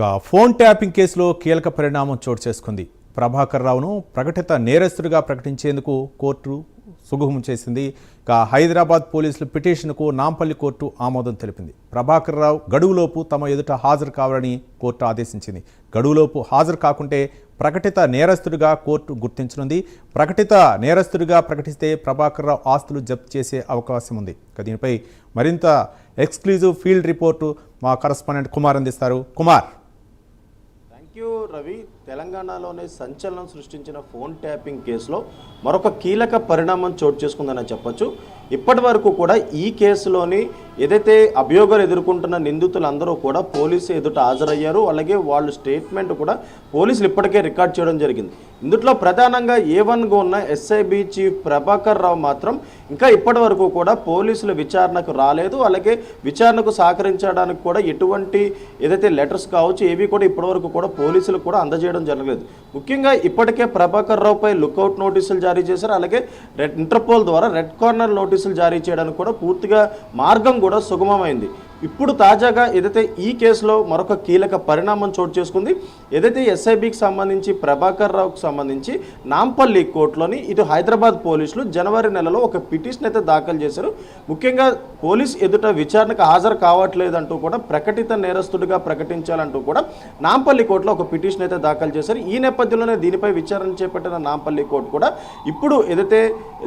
ఇక phone tapping కేసులో కీలక పరిణామం చోటు చేసుకుంది. ప్రభాకర్ రావును ప్రకటిత నేరస్తుడిగా ప్రకటించేందుకు కోర్టు సుగమం చేసింది. ఇక హైదరాబాద్ పోలీసులు పిటిషన్కు నాంపల్లి కోర్టు ఆమోదం తెలిపింది. ప్రభాకర్ రావు గడువులోపు తమ ఎదుట హాజరు కావాలని కోర్టు ఆదేశించింది. గడువులోపు హాజరు కాకుంటే ప్రకటిత నేరస్తుడిగా కోర్టు గుర్తించనుంది. ప్రకటిత నేరస్తుడిగా ప్రకటిస్తే ప్రభాకర్ రావు ఆస్తులు జప్తు చేసే అవకాశం ఉంది. ఇక దీనిపై మరింత ఎక్స్క్లూజివ్ ఫీల్డ్ రిపోర్టు మా కరస్పాండెంట్ కుమార్ అందిస్తారు. కుమార్ థ్యాంక్ యూ రవి తెలంగాణలోనే సంచలనం సృష్టించిన ఫోన్ ట్యాపింగ్ కేసులో మరొక కీలక పరిణామం చోటు చేసుకుందని చెప్పొచ్చు. ఇప్పటి వరకు కూడా ఈ కేసులోని ఏదైతే అభియోగాలు ఎదుర్కొంటున్న నిందితులందరూ కూడా పోలీసు ఎదుట హాజరయ్యారు. అలాగే వాళ్ళు స్టేట్మెంట్ కూడా పోలీసులు ఇప్పటికే రికార్డ్ చేయడం జరిగింది. ఇందులో ప్రధానంగా ఏ వన్గా ఉన్న ఎస్ఐబి చీఫ్ ప్రభాకర్ రావు మాత్రం ఇంకా ఇప్పటి వరకు కూడా పోలీసుల విచారణకు రాలేదు. అలాగే విచారణకు సహకరించడానికి కూడా ఎటువంటి ఏదైతే లెటర్స్ కావచ్చు ఏవి కూడా ఇప్పటివరకు కూడా పోలీసులు కూడా అందజేయడం జరగలేదు. ముఖ్యంగా ఇప్పటికే ప్రభాకర్ రావుపై లుకౌట్ నోటీసులు జారీ చేశారు. అలాగే రెడ్ ఇంటర్పోల్ ద్వారా రెడ్ కార్నర్ నోటీసులు జారీ చేయడానికి కూడా పూర్తిగా మార్గం కూడా సుగమమైంది. ఇప్పుడు తాజాగా ఏదైతే ఈ కేసులో మరొక కీలక పరిణామం చోటు చేసుకుంది ఏదైతే ఎస్ఐబికి సంబంధించి ప్రభాకర్ రావుకు సంబంధించి నాంపల్లి కోర్టులోని ఇటు హైదరాబాద్ పోలీసులు జనవరి నెలలో ఒక పిటిషన్ అయితే దాఖలు చేశారు. ముఖ్యంగా పోలీస్ ఎదుట విచారణకు హాజరు కావట్లేదంటూ కూడా ప్రకటిత నేరస్తుడిగా ప్రకటించాలంటూ కూడా నాంపల్లి కోర్టులో ఒక పిటిషన్ అయితే దాఖలు చేశారు. ఈ నేపథ్యంలోనే దీనిపై విచారణ చేపట్టిన నాంపల్లి కోర్టు కూడా ఇప్పుడు ఏదైతే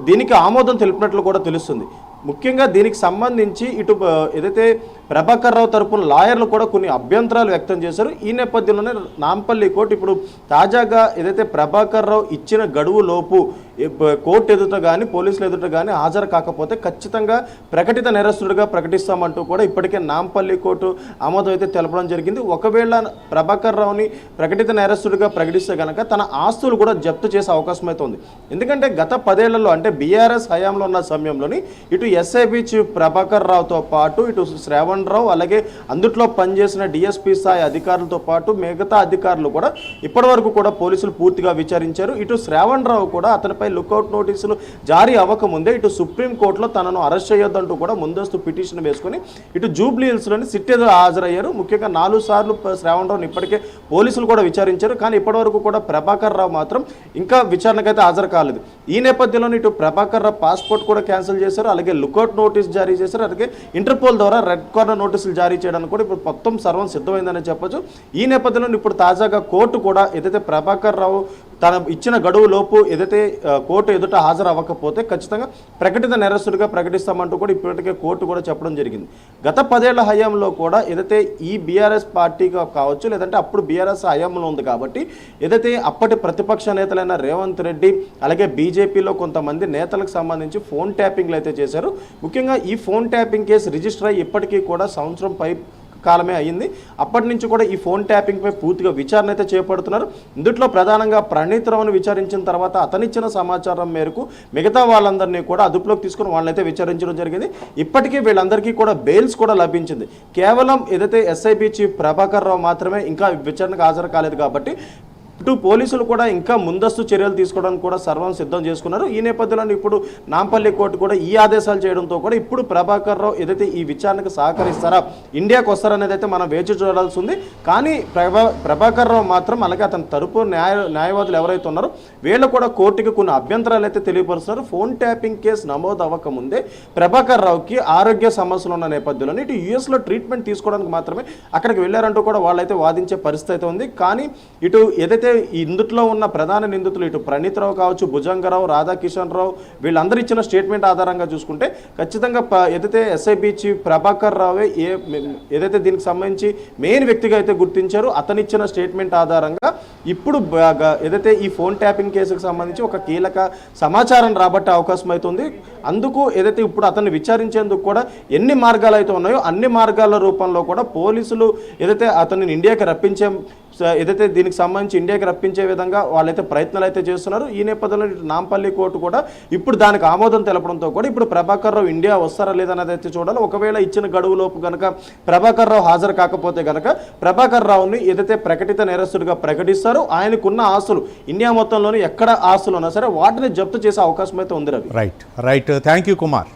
దీనికి ఆమోదం తెలిపినట్లు కూడా తెలుస్తుంది. ముఖ్యంగా దీనికి సంబంధించి ఇటు ఏదైతే ప్రభాకర్ రావు తరపున లాయర్లు కూడా కొన్ని అభ్యంతరాలు వ్యక్తం చేశారు. ఈ నేపథ్యంలోనే నాంపల్లి కోర్టు ఇప్పుడు తాజాగా ఏదైతే ప్రభాకర్ రావు ఇచ్చిన గడువు లోపు కోర్టు ఎదుట కానీ పోలీసులు ఎదుట కానీ హాజరు కాకపోతే ఖచ్చితంగా ప్రకటిత నేరస్తుడిగా ప్రకటిస్తామంటూ కూడా ఇప్పటికే నాంపల్లి కోర్టు ఆమోదం అయితే తెలపడం జరిగింది. ఒకవేళ ప్రభాకర్ రావుని ప్రకటిత నేరస్తుడిగా ప్రకటిస్తే కనుక తన ఆస్తులు కూడా జప్తు చేసే అవకాశం అయితే ఉంది. ఎందుకంటే గత పదేళ్ళలో అంటే బీఆర్ఎస్ హయాంలో ఉన్న సమయంలోని ఇటు ఎస్ఐబి చీఫ్ ప్రభాకర్ రావుతో పాటు ఇటు శ్రావణ్ రావు అలాగే అందుట్లో పనిచేసిన డిఎస్పీ స్థాయి అధికారులతో పాటు మిగతా అధికారులు కూడా ఇప్పటివరకు కూడా పోలీసులు పూర్తిగా విచారించారు. ఇటు శ్రావణ్ రావు కూడా అతనిపై లుకౌట్ నోటీసులు జారీ అవ్వకముందే ఇటు సుప్రీంకోర్టులో తనను అరెస్ట్ చేయొద్దంటూ కూడా ముందస్తు పిటిషన్ వేసుకొని ఇటు జూబ్లీ హిల్స్లోని సిట్ ఎదురు హాజరయ్యారు. ముఖ్యంగా నాలుగు సార్లు శ్రావణ్ రావును ఇప్పటికే పోలీసులు కూడా విచారించారు. కానీ ఇప్పటివరకు కూడా ప్రభాకర్ రావు మాత్రం ఇంకా విచారణకైతే హాజరు కాలేదు. ఈ నేపథ్యంలోనే ఇటు ప్రభాకర్ రావు పాస్పోర్ట్ కూడా క్యాన్సిల్ చేశారు. అలాగే లుకౌట్ నోటీస్ జారీ చేశారు. అలాగే ఇంటర్పోల్ ద్వారా రెడ్ కార్నర్ నోటీసులు జారీ చేయడానికి కూడా ఇప్పుడు మొత్తం సర్వం సిద్ధమైందని చెప్పొచ్చు. ఈ నేపథ్యంలో ఇప్పుడు తాజాగా కోర్టు కూడా ఏదైతే ప్రభాకర్ రావు తన ఇచ్చిన గడువు లోపు ఏదైతే కోర్టు ఎదుట హాజరు అవ్వకపోతే ఖచ్చితంగా ప్రకటిత నేరస్తుడిగా ప్రకటిస్తామంటూ కూడా ఇప్పటికే కోర్టు కూడా చెప్పడం జరిగింది. గత పదేళ్ళ హయాంలో కూడా ఏదైతే ఈ బీఆర్ఎస్ పార్టీగా కావచ్చు లేదంటే అప్పుడు బీఆర్ఎస్ హయాంలో ఉంది కాబట్టి ఏదైతే అప్పటి ప్రతిపక్ష నేతలైన రేవంత్ రెడ్డి అలాగే బీజేపీలో కొంతమంది నేతలకు సంబంధించి ఫోన్ ట్యాపింగ్లు అయితే చేశారు. ముఖ్యంగా ఈ ఫోన్ ట్యాపింగ్ కేసు రిజిస్టర్ అయ్యి ఇప్పటికీ కూడా సంవత్సరం పై కాలమే అయ్యింది. అప్పటి నుంచి కూడా ఈ ఫోన్ ట్యాపింగ్పై పూర్తిగా విచారణ అయితే చేపడుతున్నారు. ఇందులో ప్రధానంగా ప్రణీత్ రావును విచారించిన తర్వాత అతనిచ్చిన సమాచారం మేరకు మిగతా వాళ్ళందరినీ కూడా అదుపులోకి తీసుకుని వాళ్ళనైతే విచారించడం జరిగింది. ఇప్పటికీ వీళ్ళందరికీ కూడా బెయిల్స్ కూడా లభించింది. కేవలం ఏదైతే ఎస్ఐబి చీఫ్ ప్రభాకర్ రావు మాత్రమే ఇంకా విచారణకు హాజరు కాలేదు కాబట్టి ఇటు పోలీసులు కూడా ఇంకా ముందస్తు చర్యలు తీసుకోవడానికి కూడా సర్వం సిద్ధం చేసుకున్నారు. ఈ నేపథ్యంలో ఇప్పుడు నాంపల్లి కోర్టు కూడా ఈ ఆదేశాలు చేయడంతో కూడా ఇప్పుడు ప్రభాకర్ రావు ఏదైతే ఈ విచారణకు సహకరిస్తారా ఇండియాకు వస్తారనేది అయితే మనం వేచి చూడాల్సి ఉంది. కానీ ప్రభా ప్రభాకర్ రావు మాత్రం అలాగే అతని తరపు న్యాయ న్యాయవాదులు ఎవరైతే ఉన్నారో వీళ్ళు కూడా కోర్టుకి కొన్ని అభ్యంతరాలు అయితే తెలియపరుస్తున్నారు. ఫోన్ ట్యాపింగ్ కేసు నమోదు అవ్వకముందే ప్రభాకర్ రావుకి ఆరోగ్య సమస్యలు ఉన్న నేపథ్యంలో ఇటు యుఎస్లో ట్రీట్మెంట్ తీసుకోవడానికి మాత్రమే అక్కడికి వెళ్ళారంటూ కూడా వాళ్ళైతే వాదించే పరిస్థితి అయితే ఉంది. కానీ ఇటు ఏదైతే ఇందుట్లో ఉన్న ప్రధాన నిందితులు ఇటు ప్రణీత్ రావు కావచ్చు భుజంగరావు రాధాకిషన్ రావు వీళ్ళందరూ ఇచ్చిన స్టేట్మెంట్ ఆధారంగా చూసుకుంటే ఖచ్చితంగా ఏదైతే ఎస్ఐబి చీఫ్ ప్రభాకర్ రావే ఏ ఏదైతే దీనికి సంబంధించి మెయిన్ వ్యక్తిగా అయితే గుర్తించారో అతనిచ్చిన స్టేట్మెంట్ ఆధారంగా ఇప్పుడు ఏదైతే ఈ ఫోన్ ట్యాపింగ్ కేసుకు సంబంధించి ఒక కీలక సమాచారం రాబట్టే అవకాశం అవుతుంది అందుకు ఏదైతే ఇప్పుడు అతన్ని విచారించేందుకు కూడా ఎన్ని మార్గాలు అయితే ఉన్నాయో అన్ని మార్గాల రూపంలో కూడా పోలీసులు ఏదైతే అతన్ని ఇండియాకి రప్పించే ఏదైతే దీనికి సంబంధించి ఇండియాకి రప్పించే విధంగా వాళ్ళైతే ప్రయత్నాలు అయితే చేస్తున్నారు ఈ నేపథ్యంలో నాంపల్లి కోర్టు కూడా ఇప్పుడు దానికి ఆమోదం తెలపడంతో కూడా ఇప్పుడు ప్రభాకర్ రావు ఇండియా వస్తారా లేదనేది అయితే చూడాలి. ఒకవేళ ఇచ్చిన గడువులోపు కనుక ప్రభాకర్ రావు హాజరు కాకపోతే కనుక ప్రభాకర్ రావుని ఏదైతే ప్రకటిత నేరస్తుడిగా ప్రకటిస్తారో ఆయనకున్న ఆస్తులు ఇండియా మొత్తంలోని ఎక్కడ ఆస్తులు ఉన్నా సరే వాటిని జప్తు చేసే అవకాశం అయితే ఉంది Ravi right right thank you Kumar